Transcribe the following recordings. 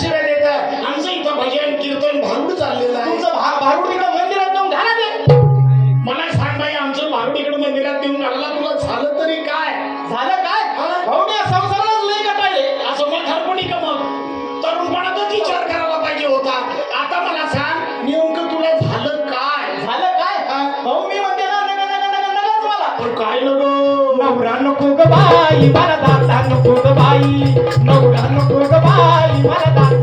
शिवाय नवरा नको ग बाई मला दाता नको ग बाई. नवरा नको ग बाई मला दाता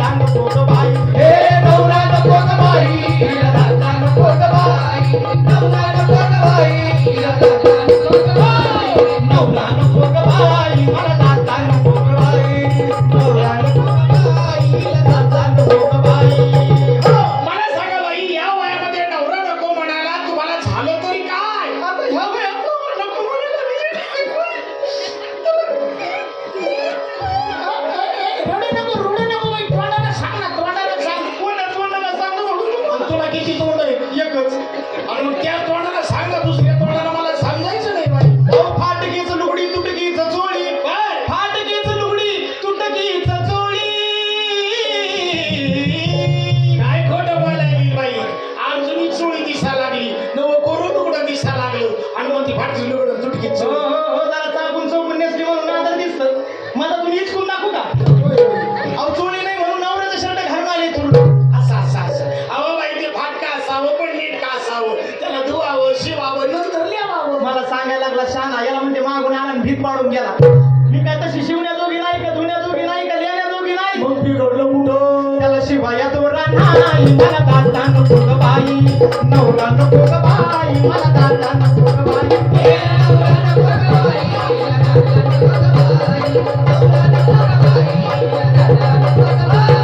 म्हणायला लागला शान आयाला म्हणते मागून आला भीक पाडून गेला. मी काय तशी शिवण्याजोगी नाही का धुण्याजोगी नाही का लेण्याजोगी नाही? मग बिघडलं कुठं? त्याला शिवाया तो मला दादा नको बाई. नवरा नको बाई. मला दादा नको बाई.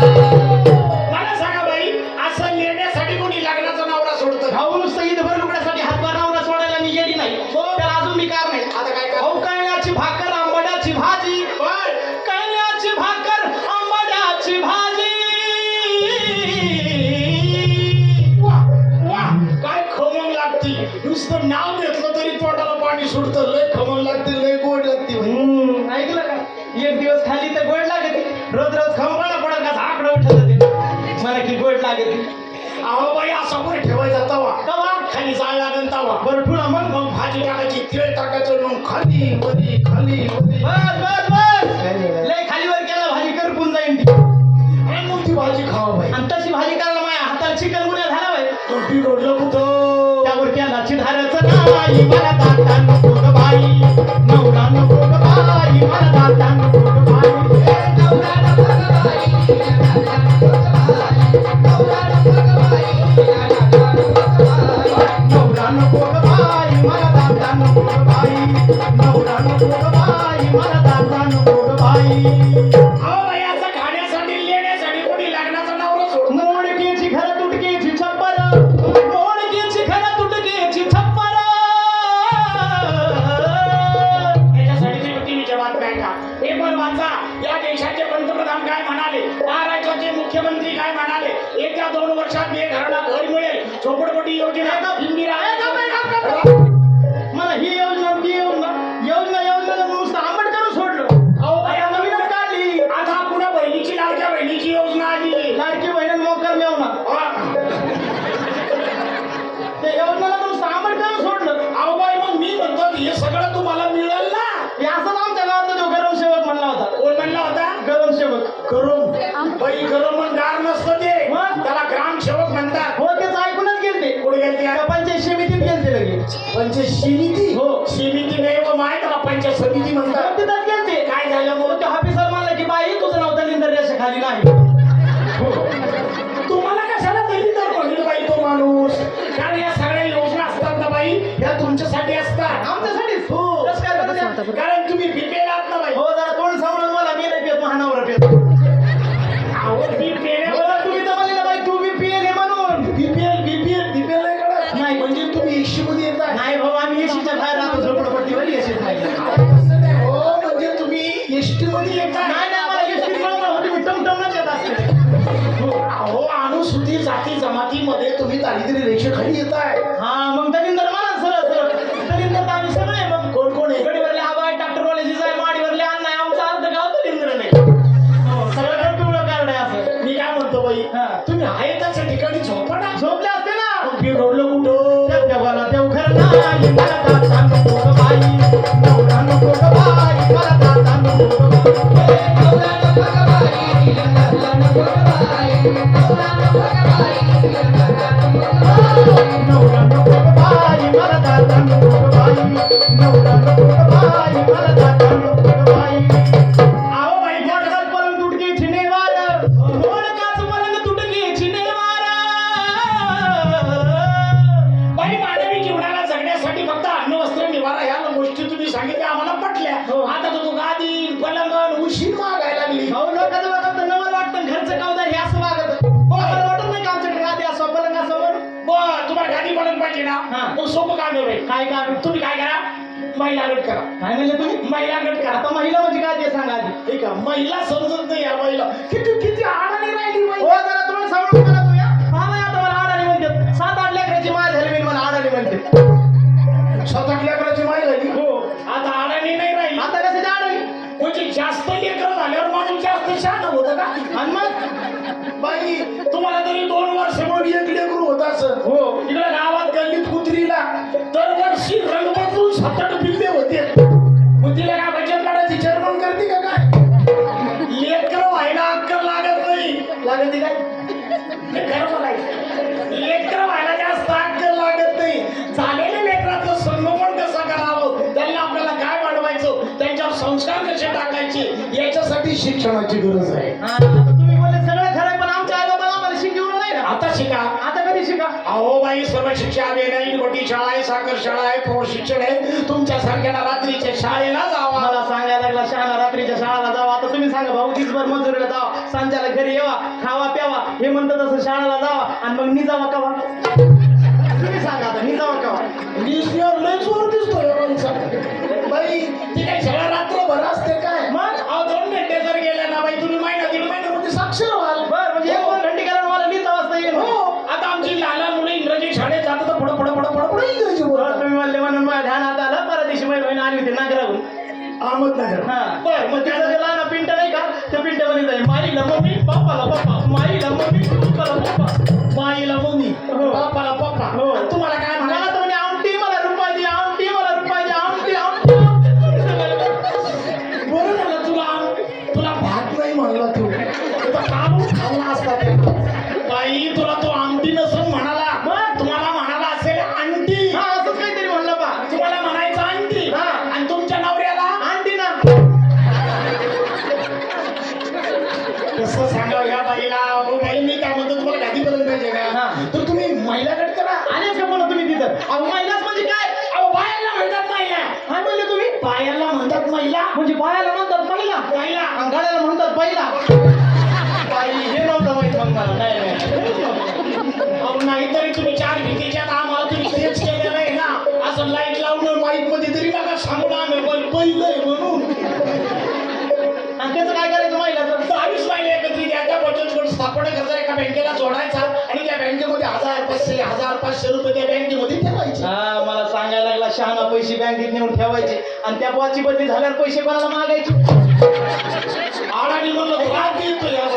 मला सांगा बाई असं कोणी लग्नाचा नवरा खाऊन सईद भर सूट तर लय खमण लागते लय गोड लागते हम्म, ऐकलं का? एक दिवस खाली तर गोड लागते. रोज रोज खाऊ मला पडत का आकडं उठत ते मला की गोड लागते. अहो बाई असा वर ठेवायचा तवा. तवा? खाली जाळ लागेल तवा. बरं पुन्हा मग. मग भाजी टाकायची तेल टाकायचं मग खाली मधी खाली वरी. बस बस बस. लय खालीवर केला भाजी करपून जाईन. ती आणि मग ती भाजी खावा बाई. आणि तशी भाजी करायला माझ्या हाताला चिकन गुन्हा झाला बाई. पण बिघडलं कुठं? चिधाराचं नाव आई मला दाता नको बाई. झोपडपट्टी योजना. पंचायत समिती हो समिती नाही माहीत का समिती म्हणतात? काय झालं मग? अहो अनुसूचित जाती जमातीमध्ये तुम्ही दारिद्र्य रेषेखाली येत आहे हा मग दलिंदर म्हणा सरळ सरळ. दलिंदर तर आम्ही मग कोण कोण आहे? गडीवरले आहे डॉक्टर कॉलेजीस आहे माडीवरले अन्न आमचा अर्ध गाव दलिंद्र नाही हो, सगळं पिवळं कारण आहे असं. मी काय म्हणतो बाई तुम्ही आहे त्याच्या ठिकाणी? झोपा झोपले असते ना. मग रोडलं कुठं? देव खरं ना महिला गट करा. काय म्हणले तुम्ही? महिला गट करा. आता महिला म्हणजे काय ते सांगा आधी. आहे. महिला समजत नाही या महिला. किती किती आडाने राहिली हो जरा तुम्हाला सांगू मला तुम्ही. हा नाही आता मला आडाणी म्हणते सात आठ लेकराची माय झाली मी मला आडाणी म्हणते. सात आठ लेकराची माई झाली? हो. आता आडाने नाही राहिली. आता कशाची आडाणी? म्हणजे जास्त लेकर झाल्यावर माणूस जास्त शान होतं का? आणि मग? बाई तुम्हाला तरी दोन वर्ष मग एक लेकरू होत असं. हो. लागत काय? हे खरं बोलायचं. लेकर व्हायला जास्त अक्कल लागत नाही. झालेल्या लेकराचं संगोपन कसं करावं? त्यांना आपल्याला काय वाढवायचं? त्यांच्यावर संस्कार कसे टाकायचे? याच्यासाठी शिक्षणाची गरज आहे. तुम्ही बोलले सगळं खरं आहे, पण आमच्या आई बाबाला आम्हाला शिकवलं नाही ना? आता शिका. आता कधी शिका? अहो बाई सर्व शिक्षा नाही मोठी शाळा आहे साखर शाळा आहे प्रौढ शिक्षण आहे. तुमच्या सारख्याला रात्रीच्या शाळेला जावा मला सांगायला लागला शहाणा रात्रीच्या शाळेला जावा आता तुम्ही सांगा भाऊ दिसभर मजुरीला जावा संध्याला घरी येवा खावा प्यावा. हे म्हणतं तसं शाळेला जावा आणि मग निजावा कवा? तुम्ही सांगा आता निजावा कवा? दिसण्यावर लय जोर दिसतोय या बाईचा. बाई ती काय सगळ्या रात्रभर असते काय? मग? अहो दोन घंटे जर गेले ना बाई तुम्ही महिना दीड महिन्यामध्ये साक्षर व्हाल. बर म्हणजे एक दोन घंटे गेल्यावर मला निजा वाजता येईल हो हो आता आमची लहान मुलं इंग्रजी शाळेत जातात पुढं पुढं पुढं पुढं पुढं इंग्रजी तुम्ही म्हणले म्हणून माझ्या ध्यानात आलं माझी बहीण आली होती नागराहून. अहमदनगर बर मग त्याचं ते लहान पिंट नाही का त्या पिंटामध्ये जाईल माईला मम्मी पापाला पप्पा. माईला मम्मी पप्पाला पप्पा. माईला नाही नाहीतरी तुम्ही चार भीतीच्या नामाला तुम्ही तेच केलेलं आहे ना. असं लाइट लावून माईकमध्ये तरी नका सांगू ना आम्ही पण पहिलंय म्हणून. आणि त्याचं काय करायचं महिलाचं दहावीस महिने एकत्रित याच्या बचत गट स्थापना करता एका बँकेला जोडायचा आणि त्या बँकेमध्ये हजार पाचशे हजार पाचशे रुपये त्या बँकेमध्ये ठेवायचे. हा मला सांगायला लागला शहाणा पैसे बँकेत नेऊन ठेवायचे आणि त्या बॉची बदली झाल्यावर पैसे कोणाला मागायचे? आडाने म्हणलं राग येतो या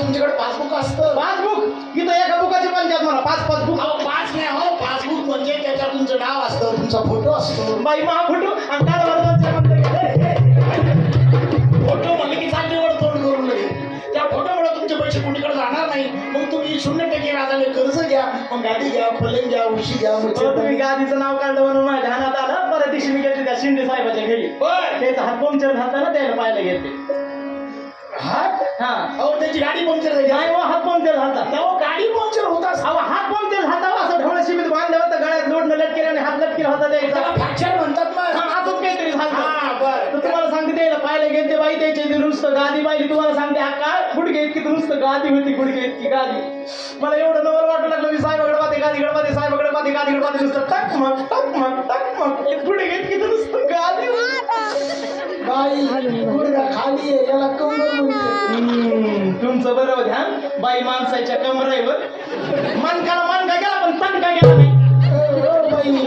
तुमच्याकडे पासबुक असतं. पासबुक? इथं एका बुकाचे पंचायत म्हणा. पाच पासबुक. अहो पास नाही हो पासबुक म्हणजे त्याच्यात तुमचं नाव असतं तुमचा फोटो असतो. बाई महा फोटो आणि म्हणते, फोटो म्हणले की चांदीवर तोंड करून लगे त्या फोटोमुळे तुमचे पैसे कुणीकडे जाणार नाही. मग तुम्ही शून्य टक्के व्याजाने कर्ज घ्या मग गाडी घ्या फुलं घ्या उशी घ्या हो, तुम्ही गादीचं नाव काढलं म्हणून माझ्या ध्यानात आलं. परत दिवशी मी गेले त्या शिंदे साहेबाच्या घरी. त्याचा हात पंक्चर झालता ना त्याला पाहायला गेले हात? हा. अहो त्याची गाडी पंक्चर झाली. नाही हो, हात पंक्चर झालता. तेव्हा गाडी पंक्चर होत हात पंक्चर झालता हो, असं ढवळ शिबीत बांधलं होतं गळ्यात लोडनं लटकेलं आणि हात लटकेला होता त्याचा फ्रॅक्चर म्हणतात ना. हा, असंच काहीतरी हा तर तुम्हाला सांगते त्याला पाहायला गेलते बाई त्याच्या नुसतं गादी पाहिली तुम्हाला सांगते हा काय गुडघे इतकी नुसतं गादी होती गुडघे इतकी गादी. मला एवढं नवल वाटू लागलं मी साहेबाकडे पाहते गादी गडपाते साहेबाकडे पाहते गादी गडपाते नुसतं टक मग टक मग टक मग. गुडघे इतकी नुसतं गादी. बाई गुडघा खाली आहे याला कंबर म्हणते. हम्म, तुमचं बरोबर ध्यान बाई माणसाच्या कमरेवर. मनकाला मनका गेला पण तणका गेला नाही? अहो, बाई.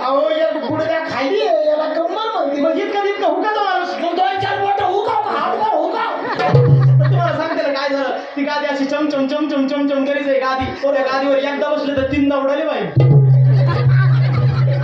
अहो या गुडघा खाली आहे याला कंबर म्हणते मग इतकं इतकं हुकाचा माणूस. मग दोन चार बोट हुकाव का? हात का हुकाव. तुम्हाला सांगते ना काय झालं? ती गादी अशी चमकी चम चम चम चम चम करीच आहे गादी. तो त्या गादीवर एकदा बसले तर तीनदा उडाले बाई.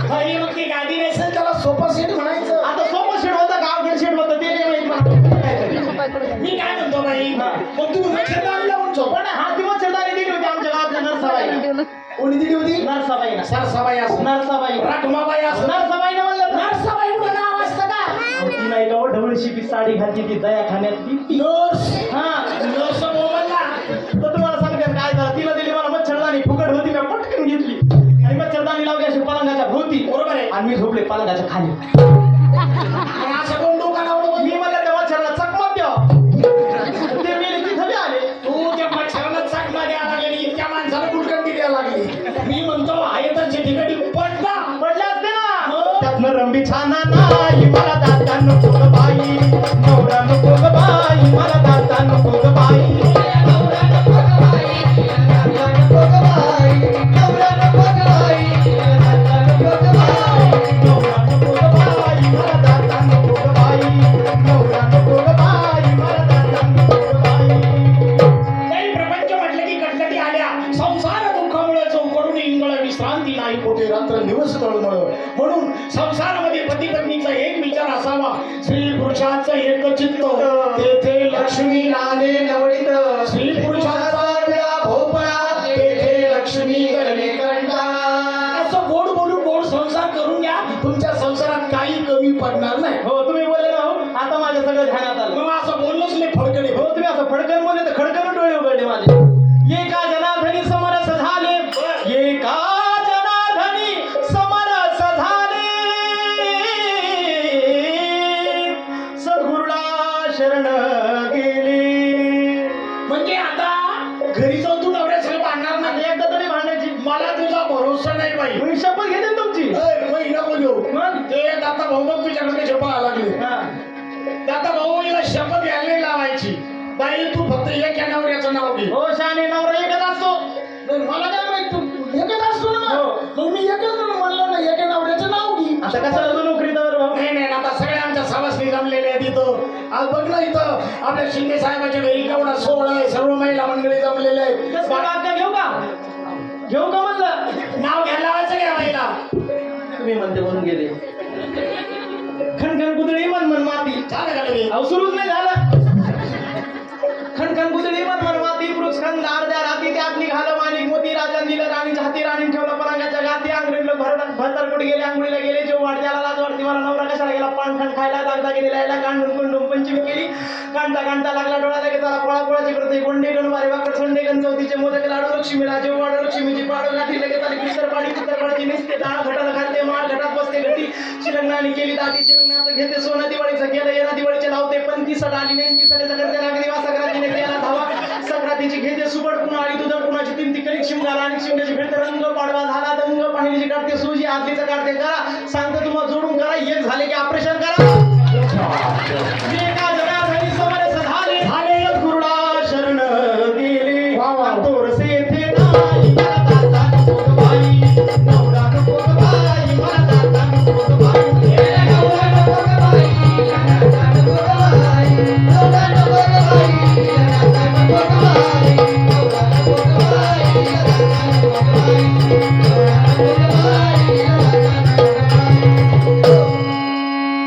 बाई मग ती गादी नसेल त्याला सोफा सेट म्हणायचं. आता सोपं शेड होतं का अवघड शेड होतं ते नाही माहीत मला. काहीतरी. मी काय म्हणतो बाई. मग तुम्ही मच्छरदाणी लावून झोपा हा ती मच्छरदाणी दिली होती आमच्या गावातल्या नरसाबाईला. कोणी दिली होती नरसाबाईला सरसाबाई असं. नरसाबाई. राखमाबाई असं. नरसाबाईनं म्हणलं. नरसाबाई कुठं नाव असतं का? ती नाही का हो, ढवळीशी ती साडी घातली ती दया खाण्यातली ती? नर्स. हा नर्स मोबाईलला तर तुम्हाला सांगते काय झालं? तिला दिली मला मच्छरदाणी फुकट होती मी पटकन घेतली. आणि मच्छरदाणी लावली अशी पलंगाच्या भोवती. बरोबर आहे. आणि मी झोपले पलंगाच्या खाली. त्यातनं छाना नाही मला दाता नको बाई. नवरा नको बाई मला दाता नको बाई. संसार दुःखामुळे चौकडून इंगळ विश्रांती नाही पोटे रात्र दिवस तळमळ. म्हणून संसारामध्ये पती पत्नीचा एक विचार असावा. स्त्री पुरुषाचं एक चित्त तेथे लक्ष्मी नाणे नवळीत. स्त्री बघ तुझ्याकडे शपथ लागले. दाता भाऊ हिला शपथ घ्यायला लावायची. बाई तू फक्त एक या नवऱ्याचं नाव घे. हो शाने नवरा एकच असतो. मला काय माहीत तू एकच असतो ना? हो. मग मी एकच म्हणलं ना एका नवऱ्याचं नाव घे. आता कशाला तू नोकरी तर नाही नाही आता सगळ्या आमच्या सवासनी जमलेल्या आहेत इथं. आज बघ ना इथं आपल्या शिंदे साहेबाच्या घरी केवढा सोहळा आहे. सर्व महिला मंडळी जमलेल्या आहेत. कसं घेऊ का? घेऊ का म्हणलं? नाव घ्यायला लावायचं घ्या बाईला? तुम्ही म्हणते म्हणून गेले. झालं अहो सुरूच नाही झालं. खणखण माती अर्ध्या राती मोती राजा दिलं राणीच्या हाती राणी ठेवलं परांगाच्या गाती. गेले? गेले. जेव लाज वाटते. मला नवरा कशाला गेला? पान खायला दागदा कांडून कुंडून पंचमी केली. कांता कांता लागला डोळा लागे त्याला पोळा पोळाची करते गोंडे गण वारे वाकड गण चौथीचे मोदक लाडू लक्ष्मीला जेव वाडू लक्ष्मीची पाडू गाठी लगेच आली. पिसर पाडी पिसर निसते डाळ घटाला घालते माळ घटात बसते घटी. शिलंगणाने केली दादी लग्नाचं घेते सोनं दिवाळीचं केलं येणं दिवाळीचे लावते पण ती सड आली नाही ती सडेचं करते नागरी वा सक्रातीने केला धावा. सक्रातीची घेते सुबड पुन्हा आली दुधड कुणाची तीन ती कलिक शिमगाला आणि शिमग्याची भेट रंग पाडवा झाला दंग पाहिलीची काढते सुजी आदलीचं काढते करा. सांगतो तुम्हाला जोडून करा एक झाले की ऑपरेशन करा.